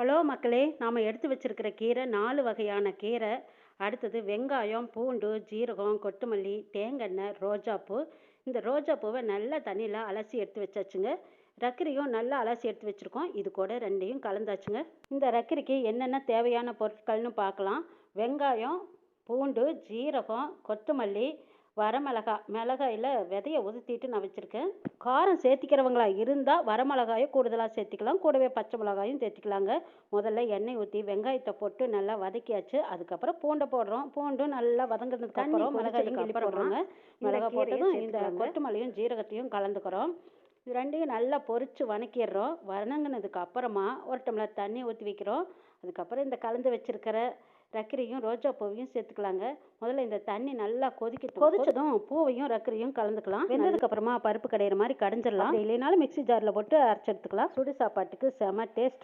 Hello மக்களே நாம் எடுத்து வச்சிருக்கிற கீரை நாலு வகையான கீரை. அடுத்தது வெங்காயம் பூண்டு ஜீரகம் கொத்தமல்லி தேங்காய் ரோஜாப்பூ. இந்த ரோஜாப்பூவை நல்லா தண்ணியில் அலசி எடுத்து வச்சாச்சுங்க. ரக்கரியும் நல்லா அலசி எடுத்து வச்சுருக்கோம். இது கூட ரெண்டையும் கலந்தாச்சுங்க. இந்த ரக்கரிக்கு என்னென்ன தேவையான பொருட்கள்னு பார்க்கலாம். வெங்காயம் பூண்டு ஜீரகம் கொத்தமல்லி வரமிளகா மிளகாயில் விதையை உதுத்திட்டு நான் வச்சுருக்கேன். காரம் சேர்த்திக்கிறவங்களா இருந்தால் வரமிளகாயை கூடுதலாக சேர்த்திக்கலாம். கூடவே பச்சை மிளகாயும் சேர்த்திக்கலாங்க. முதல்ல எண்ணெய் ஊற்றி வெங்காயத்தை போட்டு நல்லா வதக்கியாச்சு. அதுக்கப்புறம் பூண்டை போடுறோம். பூண்டும் நல்லா வதங்கினதுக்கு அப்புறம் மிளகாயும் போடுறோங்க. மிளகாய் போட்டதும் இந்த கொத்தமல்லியும் ஜீரகத்தையும் கலந்துக்கிறோம். இது ரெண்டையும் நல்லா பொரித்து வதக்கிடுறோம் வதங்கினதுக்கு அப்புறமா ஒரு டம்ளர் தண்ணி ஊற்றி வைக்கிறோம். அதுக்கப்புறம் இந்த கலந்து வச்சிருக்கிற ரக்கரையும் ரோஜா பூவையும் சேர்த்துக்கலாங்க. முதல்ல இந்த தண்ணி நல்லா கொதிக்கட்டும். கொதிச்சதும் பூவையும் ரக்கரையும் கலந்துக்கலாம். வெந்ததுக்கு அப்புறமா பருப்பு கடையிற மாதிரி கடைஞ்சிடலாம். இல்லைனாலும் மிக்ஸி ஜாரில் போட்டு அரைச்சி எடுத்துக்கலாம். சுடு சாப்பாட்டுக்கு செம டேஸ்ட்.